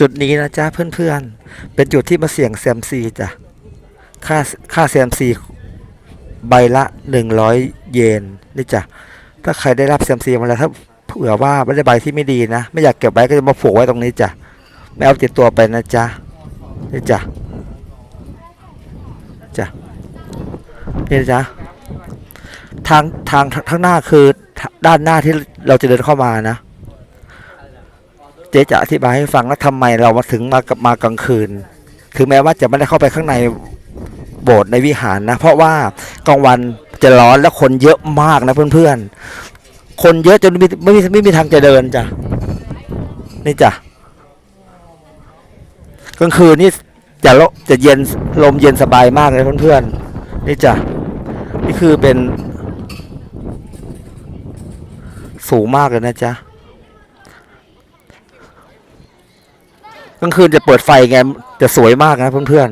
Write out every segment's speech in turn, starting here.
จุดนี้นะจ๊ะเพื่อนๆ เป็นจุดที่มาเสี่ยงเซยมซีจ้ะ ค่าค่าเซยมซีใบละหนึ่งร้อยเยนนี่จ้ะ ถ้าใครได้รับเซยมซีมาแล้วถ้าเผื่อว่าไม่ได้ใบที่ไม่ดีนะ ไม่อยากเก็บไว้ก็จะมาผูกไว้ตรงนี้จ้ะ ไม่เอาติดตัวไปนะจ๊ะ นี่จ้ะ จ้ะ นี่จ๊ะทางทางทางหน้าคือด้านหน้าที่เราจะเดินเข้ามานะ เจ๊จะอธิบายให้ฟังว่าทำไมเรามาถึงมากับมากลางคืน ถึงแม้ว่าจะไม่ได้เข้าไปข้างในโบสถ์ในวิหารนะ เพราะว่ากลางวันจะร้อนและคนเยอะมากนะเพื่อนๆ คนเยอะจนไม่ไม่มีไม่มีทางจะเดินจ้ะนี่จ้ะกลางคืนนี่จะลจะเย็นลมเย็นสบายมากเลยเพื่อนๆนี่จ้ะนี่คือเป็น สูงมากเลยนะจ๊ะ กลางคืนจะเปิดไฟไงจะสวยมากนะเพื่อน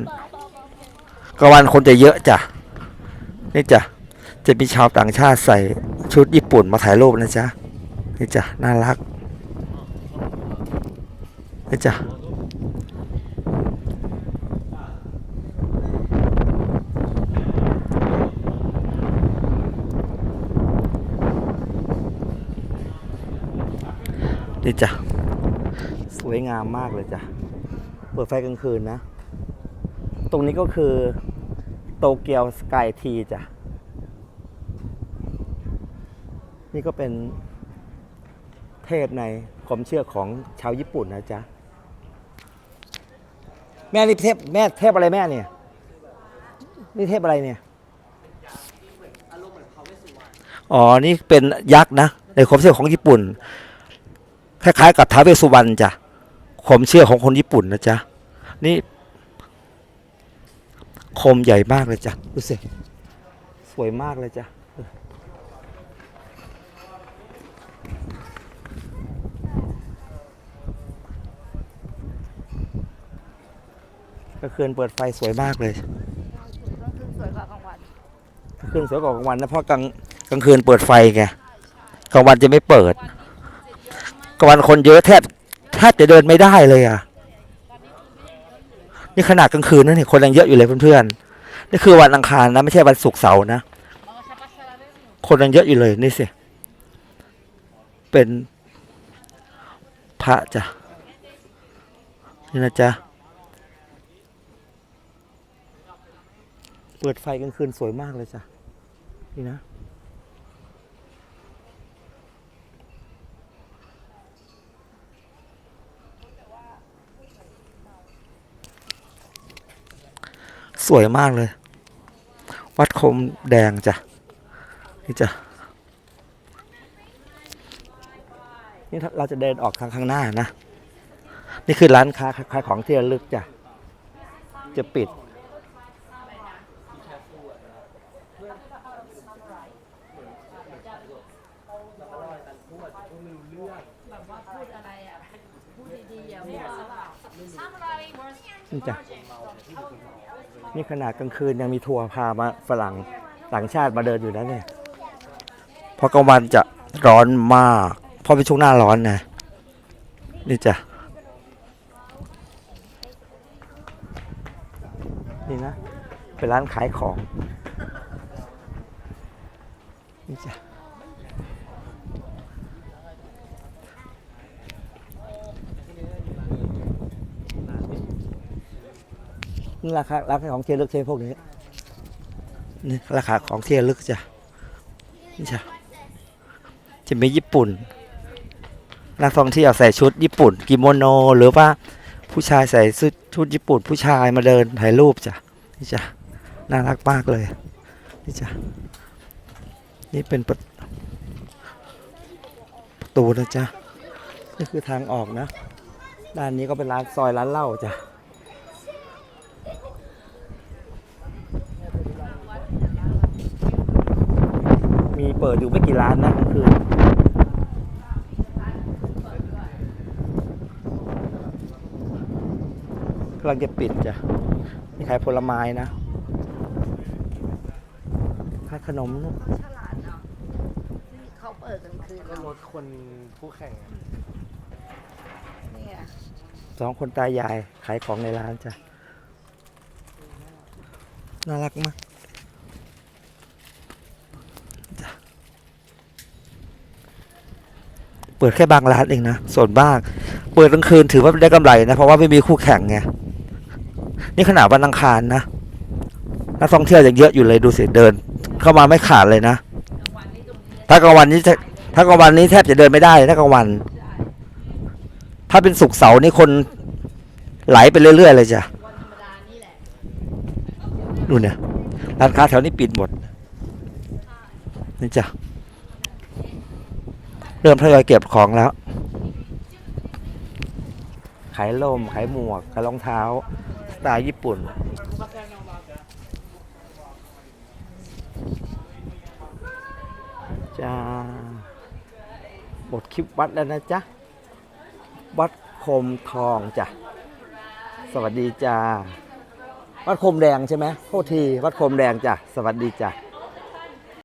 ๆกลางวันคนจะเยอะจ้ะนี่จ้ะจะมีชาวต่างชาติใส่ชุดญี่ปุ่นมาถ่ายรูปนะจ๊ะนี่จ้ะน่ารักนี่จ้ะนี่จ้ะ วยงามมากเลยจ้ะ เปิดไฟกลางคืนนะ ตรงนี้ก็คือโตเกียวสกายทีจ้ะ นี่ก็เป็นเทพในความเชื่อของชาวญี่ปุ่นนะจ๊ะ แม่นี่เทพแม่เทพอะไรแม่เนี่ย นี่เทพอะไรเนี่ย อ๋อ นี่เป็นยักษ์นะ ในความเชื่อของญี่ปุ่น คล้ายๆกับท้าวเวสสุวรรณจ้ะ ความเชื่อของคนญี่ปุ่นนะจ๊ะ นี่โคมใหญ่มากเลยจ้ะ ดูสิ สวยมากเลยจ้ะ ก็คืนเปิดไฟสวยมากเลยสวยกว่ากลางวันกลางคืนสวยกว่ากลางวันนะเพราะกลางกลางคืนเปิดไฟไงกลางวันจะไม่เปิดกลางวันคนเยอะแทบ แทบจะเดินไม่ได้เลยอะ นี่ขนาดกลางคืนนะเนี่ยคนยังเยอะอยู่เลยเพื่อนๆ นี่คือวันอังคารนะไม่ใช่วันศุกร์เสาร์นะ คนยังเยอะอยู่เลยนี่สิ เป็นพระจ้ะ นี่นะจ๊ะ เปิดไฟกลางคืนสวยมากเลยจ้ะ นี่นะ สวยมากเลย วัดคมแดงจ้ะ นี่จ้ะ นี่เราจะเดินออกทางข้างหน้านะ นี่คือร้านค้าขายของที่ระลึกจ้ะ จะปิด นี่จ้ะ นี่ขนาดกลางคืนยังมีทัวร์พามาฝรั่งต่างชาติมาเดินอยู่นะเนี่ยเพราะกลางวันจะร้อนมากเพราะเป็นช่วงหน้าร้อนนะ นี่จ้ะ นี่นะ เป็นร้านขายของ นี่จ้ะ ราคาราคาของเทียลึกใช่พวกนี้นี่ราคาของเทียลึกจ้ะนี่จ้ะจะมีญี่ปุ่นนักท่องเที่ยวใส่ชุดญี่ปุ่นกิโมโน หรือว่าผู้ชายใส่ชุดชุดญี่ปุ่น ผู้ชายมาเดินถ่ายรูปจ้ะนี่จ้ะน่ารักมากเลยนี่จ้ะนี่เป็นประประตูนะจ๊ะนี่คือทางออกนะ ด้านนี้ก็เป็นร้านซอยร้านเหล้าจ้ะ มี เปิดอยู่ไม่กี่ร้านนะกลางคืนกำลังจะปิดจ้ะมีขายผลไม้นะขายขนมนะฉลาดเนาะที่เขาเปิดกลางคืนก็เนาะรถคนคู่แข่งเนี่ย สองคนตายายขายของในร้านจ้ะ น่ารักมากจ้ะ เปิดแค่บางร้านเองนะส่วนบ้างเปิดกลางคืนถือว่าได้กำไรนะ เพราะว่าไม่มีคู่แข่งไงนี่ขนาดวันอังคารนะนักท่องเที่ยวยังเยอะอยู่เลยดูสิเดิน เข้ามาไม่ขาดเลยนะถ้ากลางวันนี้ถ้ากลางวันนี้แทบจะเดินไม่ได้ถ้ากลางวัน ถ้าเป็นศุกเสาร์นี่คนไหลไปเรื่อยๆเลยจ้ะดูเนี่ยร้านค้าแถวนี้ปิดหมดนี่จ้ะ เริ่มทยอยเก็บของแล้ว ขายลมขายหมวกขายรองเท้า สไตล์ญี่ปุ่น จ้าหมดคลิปวัดแล้วนะจ๊ะ วัดคมทองจ้ะ สวัสดีจ้า วัดคมแดงใช่ไหมโทษที วัดคมแดงจ้ะ สวัสดีจ้ะ